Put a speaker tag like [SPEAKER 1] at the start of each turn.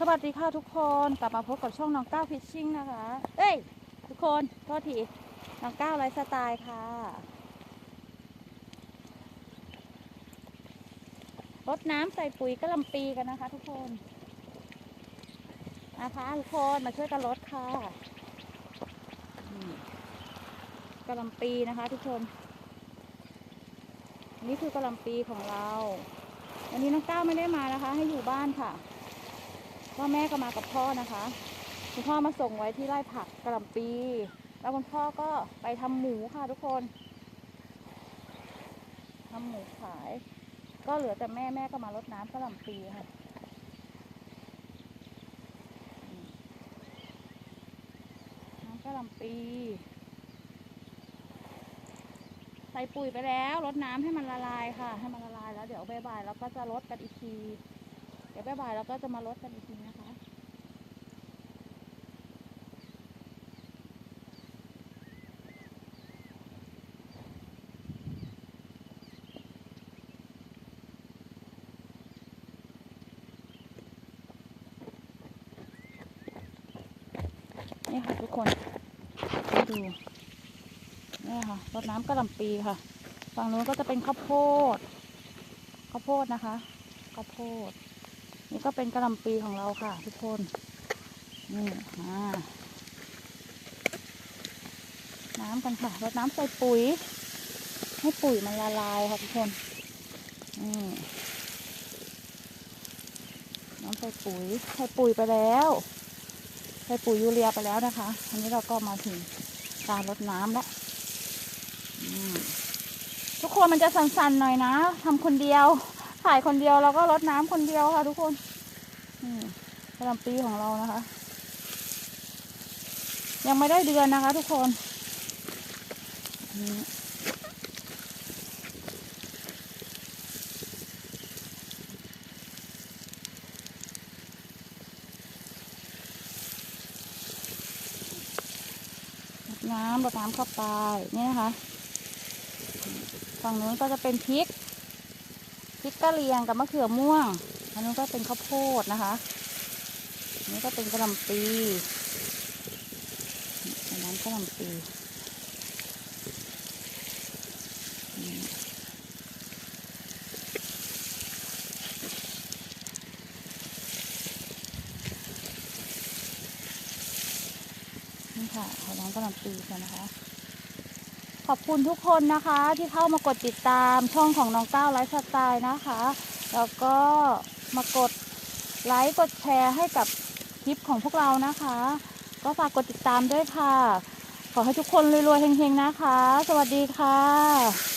[SPEAKER 1] สวัสดีค่ะทุกคนกลับมาพบกับช่องน้องก้าวฟิชชิ่งนะคะ เอ้ย ทุกคนโทษทีน้องก้าวไลฟ์สไตล์ค่ะ รดน้ำใส่ปุ๋ยกระลำปีกันนะคะ ทุกคนนะคะทุกคนมาช่วยกันรดค่ะกระลำปีนะคะ ทุกคน นี่คือกระลำปีของเรา วันนี้น้องก้าวไม่ได้มานะคะ ให้อยู่บ้านค่ะ พ่อแม่ก็มากับพ่อนะคะคุณพ่อมาส่งไว้ที่ไร่ผักกระลำปี แล้วคุณพ่อก็ไปทำหมูค่ะทุกคนทำหมูขาย ก็เหลือแต่แม่แม่ก็มารดน้ำกระลำปีค่ะน้ำกระลำปี ใส่ปุ๋ยไปแล้วรดน้ำให้มันละลายค่ะ ให้มันละลายแล้วเดี๋ยวบ่ายๆแล้วก็จะรดกันอีกที ดี๋ยวบ่ายๆเราก็จะมาลดกันอีกทีนะคะนี่ค่ะทุกคนดูนี่ค่ะรดน้ำกระหล่ำปีค่ะฝั่งนู้นก็จะเป็นข้าวโพดข้าวโพดนะคะข้าวโพด นี่ก็เป็นกระลำปีของเราค่ะทุกคนนี่มาน้ำกันค่ะรดน้ำใส่ปุ๋ย ให้ปุ๋ยมันละลายค่ะทุกคนนี่น้ำใส่ปุ๋ยใส่ปุ๋ยไปแล้วใส่ปุ๋ยยูเรียไปแล้วนะคะอันนี้เราก็มาถึงการรดน้ำแล้วทุกคนมันจะสั่นๆหน่อยนะทำคนเดียว ถ่ายคนเดียวแล้วก็รดน้ำคนเดียวค่ะทุกคนนี่กระลำปีของเรานะคะ ยังไม่ได้เดือนนะคะ ทุกคนน้ำรดน้ำเข้าไปนี่นะคะ ฝั่งนู้นก็จะเป็นพริก ริกกะเรียงกับมะเขือม่วง อันนู้นก็เป็นข้าวโพดนะคะอันนี้ก็เป็นกระหล่ำปีอันนั้นกระหล่ำปีนี่ค่ะขอน้องกระหล่ำปีกันนะคะ ขอบคุณทุกคนนะคะที่เข้ามากดติดตามช่องของน้องก้าวไลฟ์สไตล์นะคะ แล้วก็มากดไลค์กดแชร์ให้กับคลิปของพวกเรานะคะ ก็ฝากกดติดตามด้วยค่ะ ขอให้ทุกคนรวยๆเฮงๆนะคะ สวัสดีค่ะ